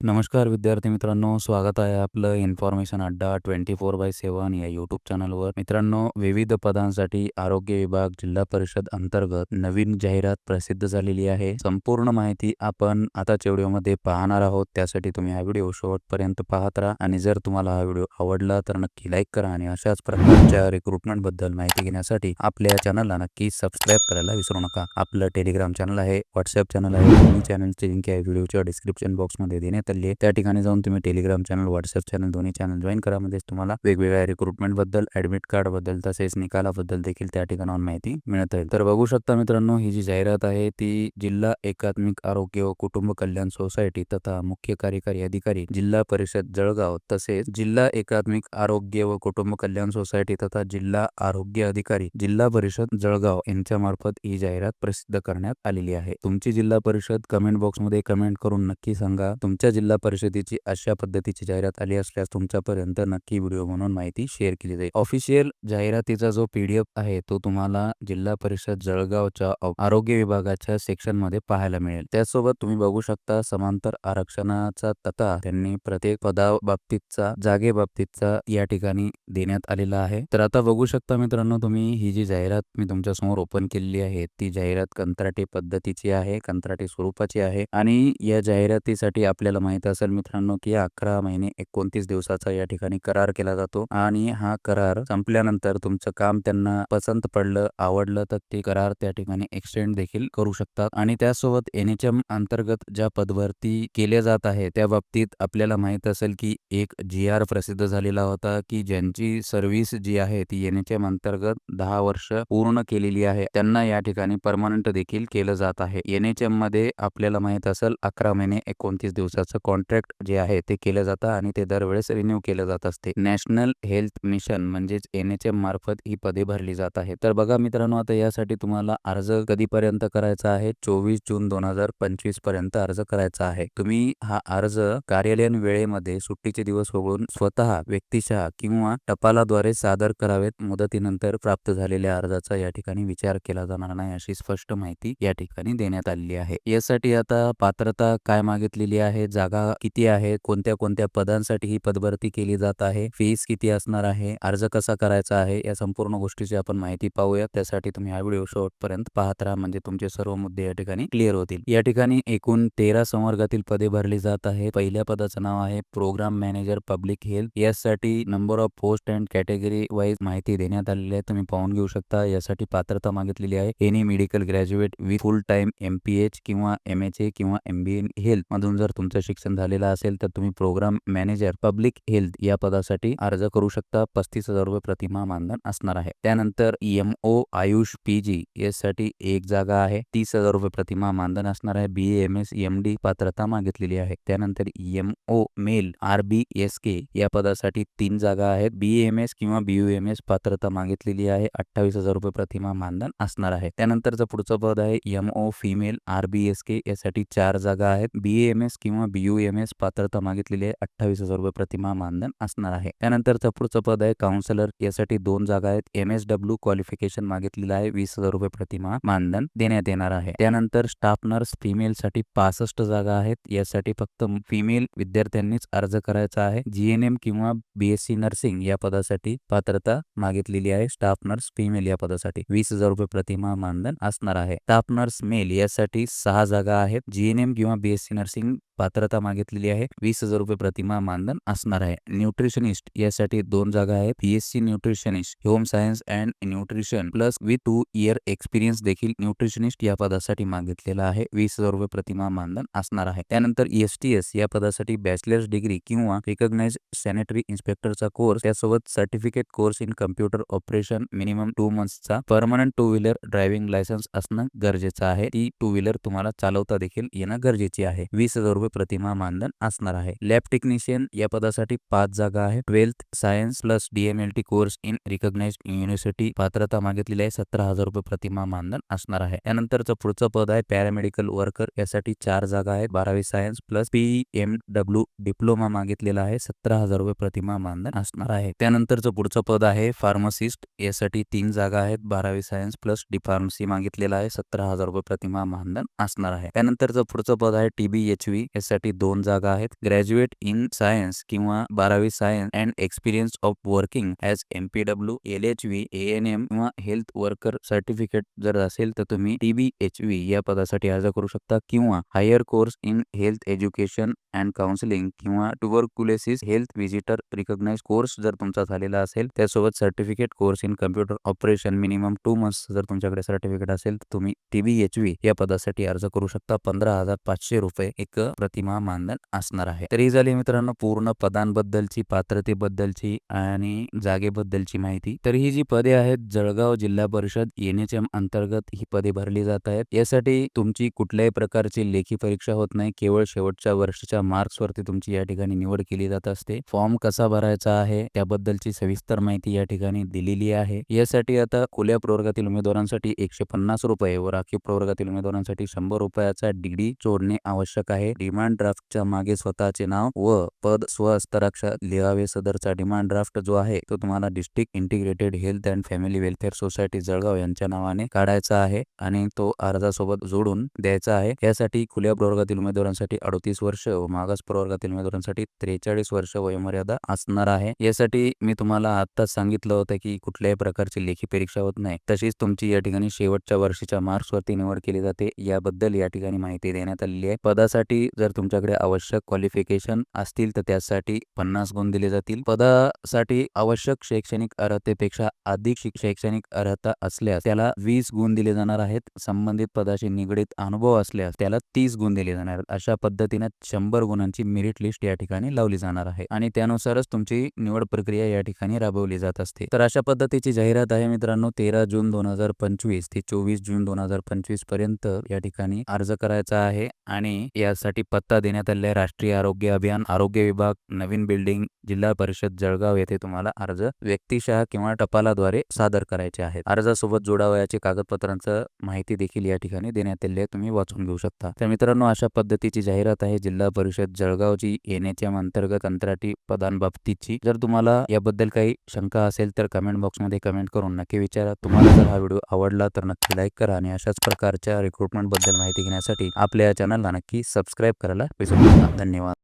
नमस्कार विद्यार्थी मित्रांनो स्वागत आहे आपलं इन्फॉर्मेशन अड्डा ट्वेंटी फोर बाय सेवन या युट्यूब चॅनलवर मित्रांनो विविध पदांसाठी आरोग्य विभाग जिल्हा परिषद अंतर्गत नवीन जाहिरात प्रसिद्ध झालेली आहे. संपूर्ण माहिती आपण आताच्या व्हिडिओमध्ये पाहणार आहोत. त्यासाठी तुम्ही हा व्हिडिओ शेवटपर्यंत पाहत राहा आणि जर तुम्हाला हा व्हिडिओ आवडला तर नक्की लाईक करा आणि अशाच प्रकारच्या रिक्रुटमेंटबद्दल माहिती घेण्यासाठी आपल्या चॅनलला नक्की सबस्क्राईब करायला विसरू नका. आपलं टेलिग्राम चॅनल आहे व्हॉट्सअप चॅनल आहे. दोन्ही चॅनलची लिंक आहे व्हिडिओच्या डिस्क्रिप्शन बॉक्समध्ये देण्यात आली आहे. त्या ठिकाणी जाऊन तुम्ही टेलिग्राम चॅनल व्हॉट्सअप चॅनल दोन्ही चॅनल जॉईन करा. म्हणजेच तुम्हाला वेगवेगळ्या रिक्रुटमेंटबद्दल ऍडमिट कार्डबद्दल तसेच निकालाबद्दल देखील त्या ठिकाणावर माहिती मिळत आहे तर बघू शकता मित्रांनो ही जी जाहिरात आहे ती जिल्हा एकात्मिक आरोग्य व कुटुंब कल्याण सोसायटी तथा मुख्य कार्यकारी अधिकारी जिल्हा परिषद जळगाव तसेच जिल्हा एकात्मिक आरोग्य व कुटुंब कल्याण सोसायटी तथा जिल्हा आरोग्य अधिकारी जिल्हा परिषद जळगाव यांच्या मार्फत ही जाहिरात प्रसिद्ध करण्यात आलेली आहे. तुमची जिल्हा परिषद कमेंट बॉक्समध्ये कमेंट करून नक्की सांगा. तुमच्या जिल्हा परिषदेची अशा पद्धतीची जाहिरात आली असल्यास तुमच्यापर्यंत नक्की व्हिडिओ म्हणून माहिती शेअर केली जाईल. ऑफिशियल जाहिरातीचा जो पीडीएफ आहे तो तुम्हाला जिल्हा परिषद जळगावच्या आरोग्य विभागाच्या सेक्शनमध्ये पाहायला मिळेल. त्यासोबत तुम्ही बघू शकता समांतर आरक्षणाचा तथा त्यांनी प्रत्येक पदाबाबतीतचा जागे बाबतीतचा या ठिकाणी देण्यात आलेला आहे. तर आता बघू शकता मित्रांनो तुम्ही ही जी जाहिरात मी तुमच्यासमोर ओपन केलेली आहे ती जाहिरात कंत्राटी पद्धतीची आहे कंत्राटी स्वरूपाची आहे आणि या जाहिरातीसाठी आपल्याला माहीत असेल मित्रांनो की अकरा महिने एकोणतीस दिवसाचा या ठिकाणी करार केला जातो. आणि हा करार संपल्यानंतर तुमचं काम त्यांना पसंत पडलं आवडलं तर ते करार त्या ठिकाणी एक्सटेंड देखील करू शकतात. आणि त्यासोबत एन एच एम अंतर्गत ज्या पदभरती केल्या जात आहे त्या बाबतीत आपल्याला माहीत असेल की एक जी आर प्रसिद्ध झालेला होता की ज्यांची सर्व्हिस जी आहे ती एन एच एम अंतर्गत दहा वर्ष पूर्ण केलेली आहे. त्यांना या ठिकाणी परमनंट देखील केलं जात आहे. एन एच एममध्ये आपल्याला माहीत असेल अकरा महिने एकोणतीस दिवसाचं कॉन्ट्रॅक्ट जे आहे ते केलं जातं आणि ते दरवेळेस रिन्यू केलं जात असते. नॅशनल हेल्थ मिशन म्हणजेच एन एच एम मार्फत ही पदे भरली जात आहे तर बघा मित्रांनो आता यासाठी तुम्हाला अर्ज कधीपर्यंत करायचा आहे? चोवीस जून दोन हजार पंचवीसपर्यंत अर्ज करायचा आहे. तुम्ही हा अर्ज कार्यालयीन वेळेमध्ये सुट्टीचे दिवस वगळून स्वतः व्यक्तिशः किंवा टपालाद्वारे सादर करावेत. मुदतीनंतर प्राप्त झालेल्या अर्जाचा या ठिकाणी विचार केला जाणार नाही अशी स्पष्ट माहिती या ठिकाणी देण्यात आलेली आहे. यासाठी आता पात्रता काय मागितलेली आहे? जागा किती आहे? कोणत्या कोणत्या पदांसाठी ही पदभरती केली जात आहे? फीस किती असणार आहे? अर्ज कसा करायचा आहे? या संपूर्ण गोष्टीची आपण माहिती पाहूया. त्यासाठी तुम्ही हा व्हिडिओ शेवटपर्यंत पाहत राहा. म्हणजे तुमचे सर्व मुद्दे या ठिकाणी क्लिअर होतील. या ठिकाणी एकूण तेरा संवर्गातील पदे भरली जात आहे पहिल्या पदाचं नाव आहे प्रोग्राम मॅनेजर पब्लिक हेल्थ यासाठी number of post and category wise माहिती देण्यात आलेली आहे. तुम्ही पाहून घेऊ शकता. यासाठी पात्रता मागितलेली आहे. Any medical graduate with full time M P H किंवा एम एच ए किंवा एमबीएन हेल्थ मधून जर तुमचं शिक्षण झालेलं असेल तर तुम्ही प्रोग्राम मॅनेजर पब्लिक हेल्थ या पदासाठी अर्ज करू शकता. पस्तीस हजार रुपये प्रतिमा मानधन असणार आहे. त्यानंतर M O AYUSH P G यासाठी एक जागा आहे. तीस हजार रुपये प्रतिमा मानधन असणार आहे. B M S M D पात्रता मागितलेली आहे. त्यानंतर M O male R B S K या पदासाठी तीन जागा आहेत. बी एम एस किंवा बी यू एम एस पात्रता मागितलेली आहे. अठ्ठावीस हजार रुपये प्रतिमा मानधन असणार आहे. त्यानंतरचं पुढचं पद आहे. M O female R B S K यासाठी चार जागा आहेत. बी एम एस किंवा बी यू एम एस पात्रता मागितलेली आहे. अठ्ठावीस हजार रुपये प्रतिमा मानधन असणार आहे. त्यानंतरचं पुढचं पद आहे. काउन्सिलर यासाठी दोन जागा आहेत. एम एस डब्ल्यू क्वालिफिकेशन मागितलेलं आहे. वीस हजार रुपये प्रतिमा मानधन देण्यात येणार आहे. त्यानंतर स्टाफ नर्स फिमेल साठी पासष्ट जागा आहेत. यासाठी फक्त फिमेल विद्यार्थ्यांनीच अर्ज करायचा आहे. जीएनएम किंवा बीएससी नर्सिंग या पदासाठी पात्रता मागितलेली आहे. स्टाफ नर्स फिमेल या पदासाठी वीस हजार रुपये प्रतिमा मानधन असणार आहे. स्टाफ नर्स मेल यासाठी सहा जागा आहेत. जीएनएम किंवा बीएससी नर्सिंग पात्रता मागितलेली आहे. वीस हजार रुपये प्रतिमा मानधन असणार आहे. न्यूट्रिशनिस्ट यासाठी दोन जागा आहेत. BSc nutritionist home science and nutrition plus with two year experience देखील न्यूट्रिशनिस्ट या पदासाठी मागितलेला आहे. वीस हजार रुपये प्रतिमा मानधन असणार आहे. त्यानंतर एस टी एस या पदासाठी बॅचलर्स डिग्री किंवा रिकग्नाइज सॅनिटरी इन्स्पेक्टरचा कोर्स त्यासोबत certificate course in computer operation minimum two मंथचा permanent two wheeler driving licence असणं गरजेचं आहे. ती टू व्हीलर तुम्हाला चालवता देखील येणं गरजेची आहे. वीस हजार रुपये प्रतिमा मानधन असणार आहे. लॅब टेक्निशियन या पदासाठी पाच जागा आहे twelfth science plus DMLT course in recognise university पात्रता मागितलेली आहे. सतरा हजार रुपये प्रतिमा मानधन असणार आहे. त्यानंतरचं पुढचं पद आहे पॅरामेडिकल वर्कर यासाठी चार जागा आहेत. बारावी science plus P M W diploma मागितलेला आहे. सतरा हजार रुपये प्रतिमा मानधन असणार आहे. त्यानंतरचं पुढचं पद आहे फार्मसिस्ट यासाठी तीन जागा आहेत. बारावी सायन्स प्लस डी फार्मसी मागितलेला आहे. सतरा हजार रुपये प्रतिमा मानधन असणार आहे. त्यानंतरचं पुढचं पद आहे टीबी एच व्ही यासाठी दोन जागा आहेत. ग्रॅज्युएट इन सायन्स किंवा बारावी science and experience of working as M P W L H V A N M किंवा हेल्थ वर्कर सर्टिफिकेट जर असेल तर तुम्ही टी बी एच व्ही या पदासाठी अर्ज करू शकता किंवा higher course in health education and counselling किंवा tuberculosis health visitor recognise course जर तुमचा झालेला असेल त्यासोबत certificate course in computer operation minimum two months जर तुमच्याकडे सर्टिफिकेट असेल तर तुम्ही टी बी एच व्ही या पदासाठी अर्ज करू शकता. पंधरा हजार पाचशे रुपये एक प्रतिमा मानधन असणार आहे. तर ही झाली मित्रांनो पूर्ण पदांबद्दलची पात्रतेबद्दलची आणि जागेबद्दलची माहिती तर ही जी पदे आहेत जळगाव जिल्हा परिषद एनएचएम अंतर्गत ही पदे भरली जात आहेत. यासाठी तुमची कुठल्याही प्रकारची लेखी परीक्षा होत नाही. केवळ शेवटच्या वर्षाच्या मार्क्स वरती तुमची या ठिकाणी निवड केली जात असते. फॉर्म कसा भरायचा आहे त्याबद्दलची सविस्तर माहिती या ठिकाणी दिलेली आहे. यासाठी आता खुल्या प्रवर्गातील उमेदवारांसाठी एकशे पन्नास रुपये व राखीव प्रवर्गातील उमेदवारांसाठी शंभर रुपयाचा डीडी जोडणे आवश्यक आहे. डिमांड ड्राफ्टच्या मागे स्वतःचे नाव व पद स्व हस्ताक्षरात लिहावे. सदरचा डिमांड ड्राफ्ट जो आहे तो तुम्हाला district integrated health and family welfare society Jalgaon यांच्या नावाने काढायचा आहे आणि तो अर्जासोबत जोडून द्यायचा आहे. यासाठी खुल्या प्रवर्गातील उमेदवारांसाठी अडतीस वर्ष व मागास प्रवर्गातील उमेदवारांसाठी त्रेचाळीस वर्ष वयोमर्यादा असणार आहे. यासाठी मी तुम्हाला आताच सांगितलं होतं की कुठल्याही प्रकारची लेखी परीक्षा होत नाही. तशीच तुमची या ठिकाणी शेवटच्या वर्षीच्या मार्क्सवरती निवड केली जाते. याबद्दल या ठिकाणी माहिती देण्यात आलेली आहे. पदासाठी जर तुमच्याकडे आवश्यक क्वालिफिकेशन असतील तर त्यासाठी पन्नास गुण दिले जातील. पदासाठी आवश्यक शैक्षणिक अर्हतेपेक्षा अधिक शिक- शैक्षणिक अर्हता असल्यास त्याला वीस गुण दिले जाणार आहेत. संबंधित पदाशी निगडीत अनुभव असल्यास त्याला तीस गुण दिले जाणार. आहेत अशा पद्धतीने शंभर गुणांची मेरिट लिस्ट या ठिकाणी लावली जाणार आहे. आणि त्यानुसारच तुमची निवड प्रक्रिया या ठिकाणी राबवली जात असते. तर अशा पद्धतीची जाहिरात आहे मित्रांनो तेरा जून दोन हजार पंचवीस ते चोवीस जून दोन हजार पंचवीसपर्यंत या ठिकाणी अर्ज करायचा आहे. आणि यासाठी पत्ता देण्यात आलेला आहे. राष्ट्रीय आरोग्य अभियान आरोग्य विभाग नवीन बिल्डिंग जिल्हा परिषद जळगाव येथे तुम्हाला अर्ज व्यक्तिशः किंवा टपालाद्वारे सादर करायचे आहेत. अर्जासोबत जोडावयाचे कागदपत्रांचं माहिती देखील या ठिकाणी देण्यात आली आहे. तुम्ही वाचून घेऊ शकता. तर मित्रांनो अशा पद्धतीची जाहिरात आहे. जिल्हा परिषद जळगावची येण्याच्या अंतर्गत कंत्राटी पदांबाबतीची. जर तुम्हाला याबद्दल काही शंका असेल तर कमेंट बॉक्समध्ये कमेंट करून नक्की विचारा. तुम्हाला जर हा व्हिडिओ आवडला तर नक्की लाईक करा आणि अशाच प्रकारच्या रिक्रुटमेंटबद्दल माहिती घेण्यासाठी आपल्या या चॅनलला नक्की सबस्क्राईब करायला विसरू नका. धन्यवाद.